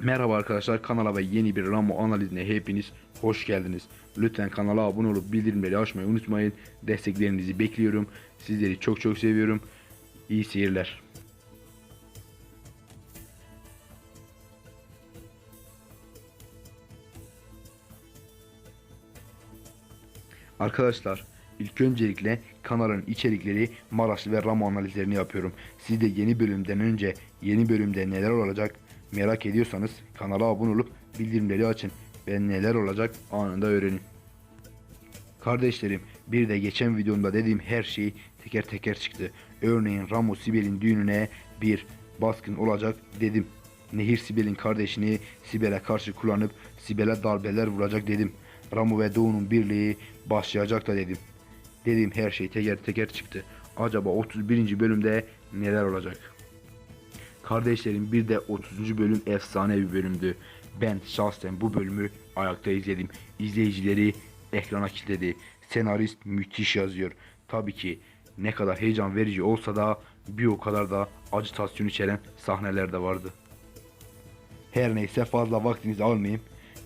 Merhaba arkadaşlar kanala ve yeni bir Ramo analizine hepiniz hoş geldiniz. Lütfen kanala abone olup bildirimleri açmayı unutmayın. Desteklerinizi bekliyorum. Sizleri çok çok seviyorum. İyi seyirler. Arkadaşlar ilk öncelikle kanalın içerikleri Maraşlı ve Ramo analizlerini yapıyorum. Siz de yeni bölümden önce yeni bölümde neler olacak merak ediyorsanız kanala abone olup bildirimleri açın ve neler olacak anında öğrenin. Kardeşlerim bir de geçen videomda dediğim her şey teker teker çıktı. Örneğin Ramo Sibel'in düğününe bir baskın olacak dedim. Nehir Sibel'in kardeşini Sibel'e karşı kullanıp Sibel'e darbeler vuracak dedim. Ramo ve Doğu'nun birliği başlayacak da dedim. Dediğim her şey teker teker çıktı. Acaba 31. bölümde neler olacak? Kardeşlerim bir de 30. bölüm efsane bir bölümdü. Ben şahsen bu bölümü ayakta izledim. İzleyicileri ekrana kilitledi. Senarist müthiş yazıyor. Tabii ki ne kadar heyecan verici olsa da bir o kadar da acitasyon içeren sahneler de vardı. Her neyse fazla vaktinizi almayayım.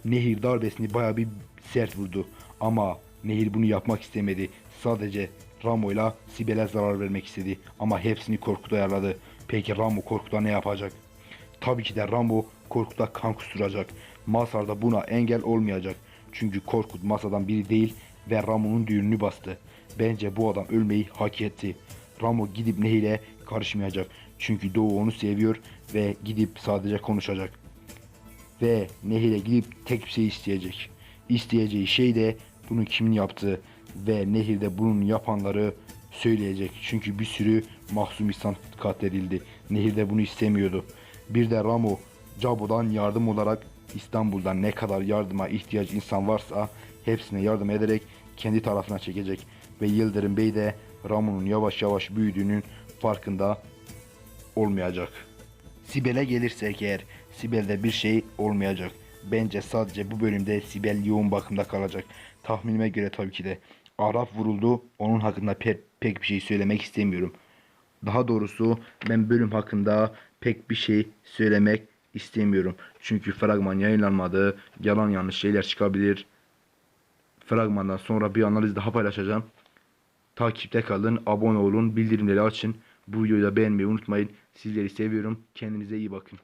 Nehir darbesini baya bir sert vurdu. Ama Nehir bunu yapmak istemedi. Sadece Ramo'yla Sibel'e zarar vermek istedi. Ama hepsini Korkut ayarladı. Peki Ramo Korkut'a ne yapacak? Tabii ki de Rambo Korkut'a kan kusturacak. Masar da buna engel olmayacak. Çünkü Korkut masadan biri değil ve Ramo'nun düğününü bastı. Bence bu adam ölmeyi hak etti. Ramo gidip Nehir'e karışmayacak. Çünkü Doğu onu seviyor ve gidip sadece konuşacak. Ve Nehir'e gidip tek bir şey isteyecek. İsteyeceği şey de bunu kimin yaptığı ve Nehir'de bunun yapanları söyleyecek. Çünkü bir sürü mahzun insan katledildi. Nehir'de bunu istemiyordu. Bir de Ramo Cabo'dan yardım olarak İstanbul'dan ne kadar yardıma ihtiyaç insan varsa hepsine yardım ederek kendi tarafına çekecek. Ve Yıldırım Bey de Ramo'nun yavaş yavaş büyüdüğünün farkında olmayacak. Sibel'e gelirsek eğer Sibel'de bir şey olmayacak. Bence sadece bu bölümde Sibel yoğun bakımda kalacak. Tahminime göre tabii ki de. Araf vuruldu. Onun hakkında pe- pek bir şey söylemek istemiyorum. Daha doğrusu ben bölüm hakkında pek bir şey söylemek istemiyorum. Çünkü fragman yayınlanmadı. Yalan yanlış şeyler çıkabilir. Fragmandan sonra bir analiz daha paylaşacağım. Takipte kalın, abone olun, bildirimleri açın. Bu videoyu da beğenmeyi unutmayın. Sizleri seviyorum. Kendinize iyi bakın.